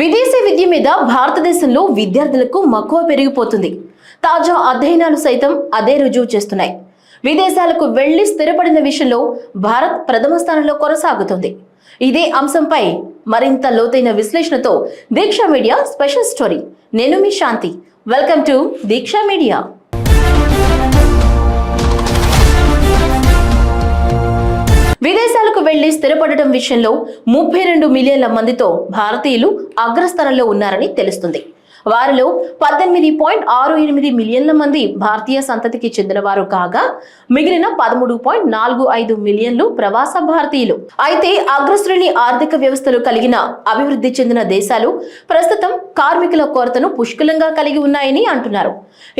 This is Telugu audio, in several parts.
విదేశీ విద్య మీద భారతదేశంలో విద్యార్థులకు మక్కువ పెరిగిపోతుంది. తాజా అధ్యయనాలు సైతం అదే రుజువు చేస్తున్నాయి. విదేశాలకు వెళ్ళి స్థిరపడిన విషయంలో భారత్ ప్రథమ స్థానంలో కొనసాగుతుంది. ఇదే అంశంపై మరింత లోతైన విశ్లేషణతో దీక్ష మీడియా స్పెషల్ స్టోరీ. నేను మీ Shanti. Welcome to Deeksha media. వెళ్ళి స్థిరపడటం విషయంలో ముప్పై రెండు మిలియన్ల మందితో భారతీయులు అగ్రస్థానంలో ఉన్నారని తెలుస్తుంది. వారిలో పద్దెనిమిది పాయింట్ ఆరు ఎనిమిది మిలియన్ల మంది భారతీయ సంతతికి చెందినవారు కాగా మిగిలిన పదమూడు పాయింట్ నాలుగు ఐదు మిలియన్లు ప్రవాస భారతీయులు. అయితే అగ్రశ్రేణి ఆర్థిక వ్యవస్థలు కలిగిన అభివృద్ధి చెందిన దేశాలు ప్రస్తుతం కార్మికుల కొరతను పుష్కలంగా కలిగి ఉన్నాయని అంటున్నారు.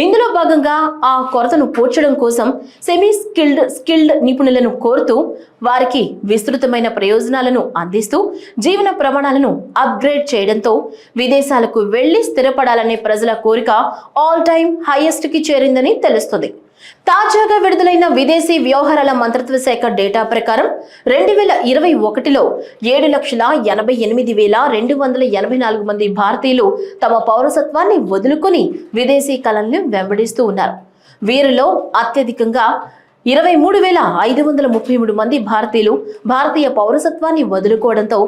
ఇందులో భాగంగా ఆ కొరతను పోడ్చడం కోసం సెమీ స్కిల్డ్ స్కిల్డ్ నిపుణులను కోరుతూ వారికి విస్తృతమైన ప్రయోజనాలను అందిస్తూ జీవన ప్రమాణాలను అప్గ్రేడ్ చేయడంతో విదేశాలకు వెళ్ళి స్థిరపడాలనే ప్రజల కోరిక ఆల్ టైమ్ హైయెస్ట్కి చేరిందని తెలుస్తుంది. తాజాగా విడుదలైన విదేశీ వ్యవహారాల మంత్రిత్వ శాఖ డేటా ప్రకారం రెండు వేల ఇరవై ఒకటిలో ఏడు లక్షల ఎనభై ఎనిమిది వేల రెండు వందల ఎనభై నాలుగు మంది భారతీయులు తమ పౌరసత్వాన్ని వదులుకొని విదేశీ కళల్ని వెంబడిస్తూ ఉన్నారు. వీరిలో అత్యధికంగా ఇరవై మూడు వేల ఐదు వందల ముప్పై మూడు మంది భారతీయులు భారతీయ పౌరసత్వాన్ని వదులుకోవడంతో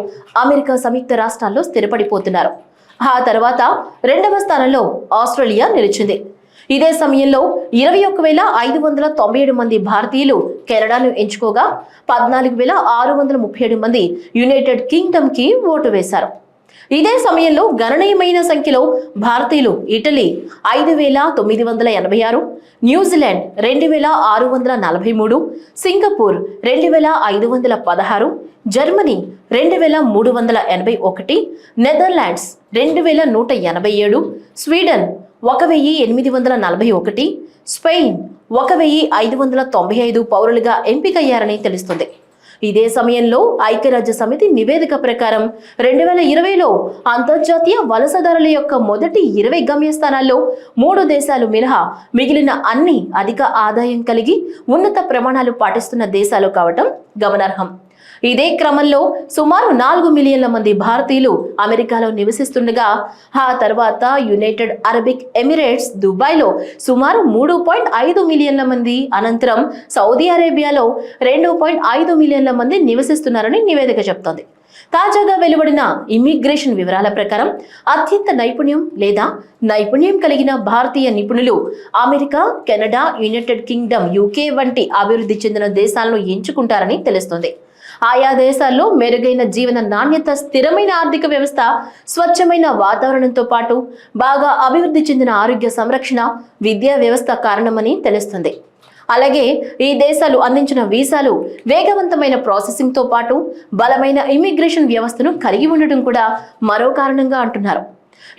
అమెరికా సంయుక్త రాష్ట్రాల్లో స్థిరపడిపోతున్నారు. ఆ తర్వాత రెండవ స్థానంలో ఆస్ట్రేలియా నిలిచింది. ఇదే సమయంలో ఇరవై ఒక్క వేల ఐదు వందల తొంభై ఏడు మంది భారతీయులు కెనడాను ఎంచుకోగా పద్నాలుగు వేల ఆరు వందల ముప్పై ఏడు మంది యునైటెడ్ కింగ్డమ్కి ఓటు వేశారు. ఇదే సమయంలో గణనీయమైన సంఖ్యలో భారతీయులు ఇటలీ ఐదు వేల తొమ్మిది వందల ఎనభై ఆరు న్యూజిలాండ్ రెండు వేల ఆరు వందల నలభై మూడు సింగపూర్ రెండు వేల ఐదు వందల పదహారు జర్మనీ రెండు వేల మూడు వందల ఎనభై ఒకటి నెదర్లాండ్స్ రెండు వేల నూట ఎనభై ఏడు స్వీడన్ ఒక వెయ్యి ఎనిమిది వందల నలభై ఒకటి స్పెయిన్ ఒక వెయ్యి ఐదు వందల తొంభై ఐదు పౌరులుగా ఎంపికయ్యారని తెలుస్తుంది. ఇదే సమయంలో ఐక్యరాజ్య సమితి నివేదిక ప్రకారం రెండు వేల ఇరవైలో అంతర్జాతీయ వలసదారుల యొక్క మొదటి ఇరవై గమ్యస్థానాల్లో మూడు దేశాలు మినహా మిగిలిన అన్ని అధిక ఆదాయం కలిగి ఉన్నత ప్రమాణాలు పాటిస్తున్న దేశాలు కావటం గమనార్హం. ఇదే క్రమంలో సుమారు నాలుగు మిలియన్ల మంది భారతీయులు అమెరికాలో నివసిస్తుండగా ఆ తర్వాత యునైటెడ్ అరబిక్ ఎమిరేట్స్ దుబాయ్లో సుమారు మూడు పాయింట్ ఐదు మిలియన్ల మంది అనంతరం సౌదీ అరేబియాలో రెండు పాయింట్ ఐదు మిలియన్ల మంది నివసిస్తున్నారని నివేదిక చెప్తోంది. తాజాగా వెలువడిన ఇమ్మిగ్రేషన్ వివరాల ప్రకారం అత్యంత నైపుణ్యం లేదా నైపుణ్యం కలిగిన భారతీయ నిపుణులు America Canada United Kingdom UK వంటి అభివృద్ధి చెందిన దేశాలను ఎంచుకుంటారని తెలుస్తోంది. ఆయా దేశాల్లో మెరుగైన జీవన నాణ్యత స్థిరమైన ఆర్థిక వ్యవస్థ స్వచ్ఛమైన వాతావరణంతో పాటు బాగా అభివృద్ధి చెందిన ఆరోగ్య సంరక్షణ విద్యా వ్యవస్థ కారణమని తెలుస్తుంది. అలాగే ఈ దేశాలు అందించిన వీసాలు వేగవంతమైన ప్రాసెసింగ్తో పాటు బలమైన ఇమిగ్రేషన్ వ్యవస్థను కలిగి ఉండటం కూడా మరో కారణంగా అంటున్నారు.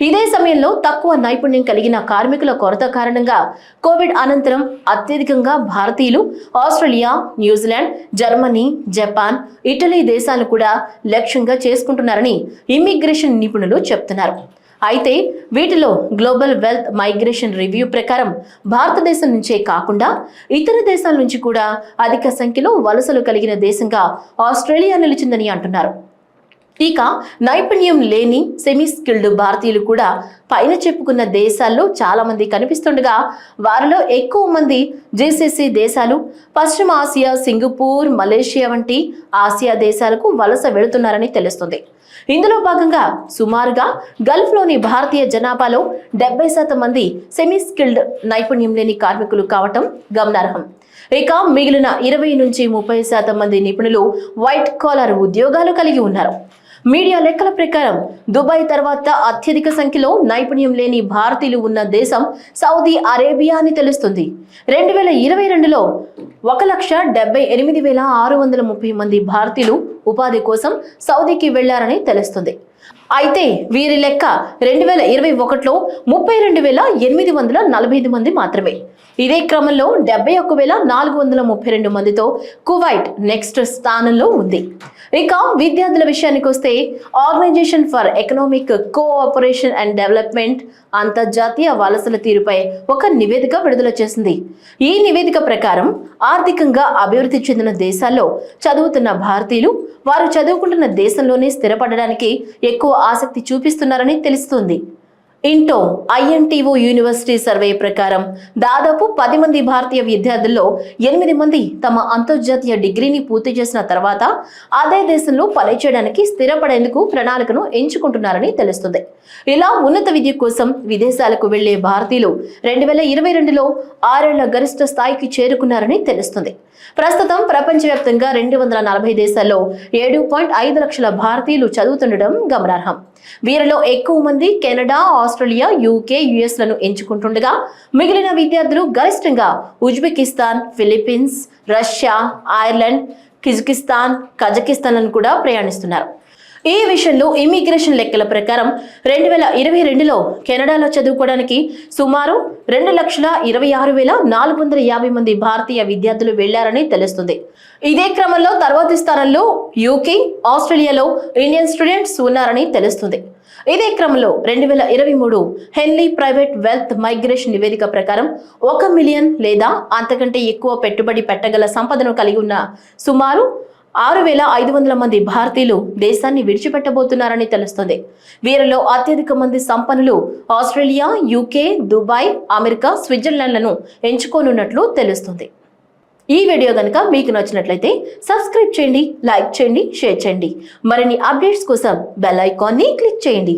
ఇదే సమయంలో తక్కువ నైపుణ్యం కలిగిన కార్మికుల కొరత కారణంగా కోవిడ్ అనంతరం అత్యధికంగా భారతీయులు Australia New Zealand Germany Japan Italy దేశాలు కూడా లక్ష్యంగా చేసుకుంటున్నారని ఇమ్మిగ్రేషన్ నిపుణులు చెప్తున్నారు. అయితే వీటిలో గ్లోబల్ వెల్త్ మైగ్రేషన్ రివ్యూ ప్రకారం భారతదేశం నుంచే కాకుండా ఇతర దేశాల నుంచి కూడా అధిక సంఖ్యలో వలసలు కలిగిన దేశంగా ఆస్ట్రేలియా నిలిచిందని అంటున్నారు. ఇక నైపుణ్యం లేని సెమీ స్కిల్డ్ భారతీయులు కూడా పైన చెప్పుకున్న దేశాల్లో చాలా మంది కనిపిస్తుండగా వారిలో ఎక్కువ మంది జీసీసీ దేశాలు పశ్చిమ ఆసియా సింగపూర్ మలేషియా వంటి ఆసియా దేశాలకు వలస వెళుతున్నారని తెలుస్తుంది. ఇందులో భాగంగా సుమారుగా గల్ఫ్లోని భారతీయ జనాభాలో డెబ్బై శాతం మంది సెమీ స్కిల్డ్ నైపుణ్యం లేని కార్మికులు కావటం గమనార్హం. ఇక మిగిలిన ఇరవై నుంచి ముప్పై శాతం మంది నిపుణులు వైట్ కాలర్ ఉద్యోగాలు కలిగి ఉన్నారు. మీడియా లెక్కల ప్రకారం దుబాయ్ తర్వాత అత్యధిక సంఖ్యలో నైపుణ్యం లేని భారతీయులు ఉన్న దేశం సౌదీ అరేబియా అని తెలుస్తుంది. రెండు వేల ఇరవై రెండులో ఒక లక్ష డెబ్బై ఎనిమిది వేల ఆరు వందల ముప్పై మంది భారతీయులు ఉపాధి కోసం సౌదీకి వెళ్ళారని తెలుస్తుంది. అయితే వీరి లెక్క రెండు వేల ఇరవై ఒకటిలో ముప్పై రెండు వేల ఎనిమిది వందల నలభై ఐదు మంది మాత్రమే. ఇదే క్రమంలో డెబ్బై ఒక్క వేల నాలుగు వందల ముప్పై రెండు మందితో కువైట్ నెక్స్ట్ స్థానంలో ఉంది. ఇక విద్యార్థుల విషయానికి వస్తే Organisation for Economic Cooperation and Development అంతర్జాతీయ వలసల తీరుపై ఒక నివేదిక విడుదల చేసింది. ఈ నివేదిక ప్రకారం ఆర్థికంగా అభివృద్ధి చెందిన దేశాల్లో చదువుతున్న భారతీయులు వారు చదువుకుంటున్న దేశంలోనే స్థిరపడడానికి ఎక్కువ ఎక్కువ ఆసక్తి చూపిస్తున్నారని తెలుస్తుంది. ఇంటో ఐఎన్టీఓ యూనివర్సిటీ సర్వే ప్రకారం దాదాపు పది మంది భారతీయ విద్యార్థుల్లో ఎనిమిది మంది తమ అంతర్జాతీయ డిగ్రీని పూర్తి చేసిన తర్వాత అదే దేశంలో పనిచేయడానికి స్థిరపడేందుకు ప్రణాళికను ఎంచుకుంటున్నారని తెలుస్తుంది. ఇలా ఉన్నత విద్య కోసం విదేశాలకు వెళ్ళే భారతీయులు రెండు వేల ఇరవై రెండులో ఆరేళ్ళ గరిష్ట స్థాయికి చేరుకున్నారని తెలుస్తుంది. ప్రస్తుతం ప్రపంచవ్యాప్తంగా రెండు వందల నలభై దేశాల్లో ఏడు పాయింట్ ఐదు లక్షల భారతీయులు చదువుతుండడం గమనార్హం. వీరిలో ఎక్కువ మంది కెనడా ఆస్ట్రేలియా యూకే యుఎస్లను ఎంచుకుంటుండగా మిగిలిన విద్యార్థులు గరిష్టంగా ఉజ్బెకిస్తాన్ ఫిలిప్పీన్స్ రష్యా ఐర్లాండ్ కిజకిస్తాన్ కజకిస్తాన్ కూడా ప్రయాణిస్తున్నారు. ఈ విషయంలో ఇమిగ్రేషన్ లెక్కల ప్రకారం రెండు వేల ఇరవై రెండులో కెనడాలో చదువుకోవడానికి సుమారు రెండు లక్షల ఇరవై ఆరు వేల నాలుగు వందల యాభై మంది భారతీయ విద్యార్థులు వెళ్ళారని తెలుస్తుంది. ఇదే క్రమంలో తర్వాతి స్థానంలో యూకే ఆస్ట్రేలియాలో ఇండియన్ స్టూడెంట్స్ ఉన్నారని తెలుస్తుంది. ఇదే క్రమంలో రెండు వేల ఇరవై మూడు హెన్లీ ప్రైవేట్ వెల్త్ మైగ్రేషన్ నివేదిక ప్రకారం ఒక మిలియన్ లేదా అంతకంటే ఎక్కువ పెట్టుబడి పెట్టగల సంపదను కలిగి ఉన్న సుమారు ఆరు వేల ఐదు వందల మంది భారతీయులు దేశాన్ని విడిచిపెట్టబోతున్నారని తెలుస్తుంది. వీరిలో అత్యధిక మంది సంపన్నులు ఆస్ట్రేలియా యూకే దుబాయ్ అమెరికా స్విట్జర్లాండ్లను ఎంచుకోనున్నట్లు తెలుస్తుంది. ఈ వీడియో కనుక మీకు నచ్చినట్లయితే సబ్స్క్రైబ్ చేయండి లైక్ చేయండి షేర్ చేయండి. మరిన్ని అప్డేట్స్ కోసం బెల్ ఐకాన్ని క్లిక్ చేయండి.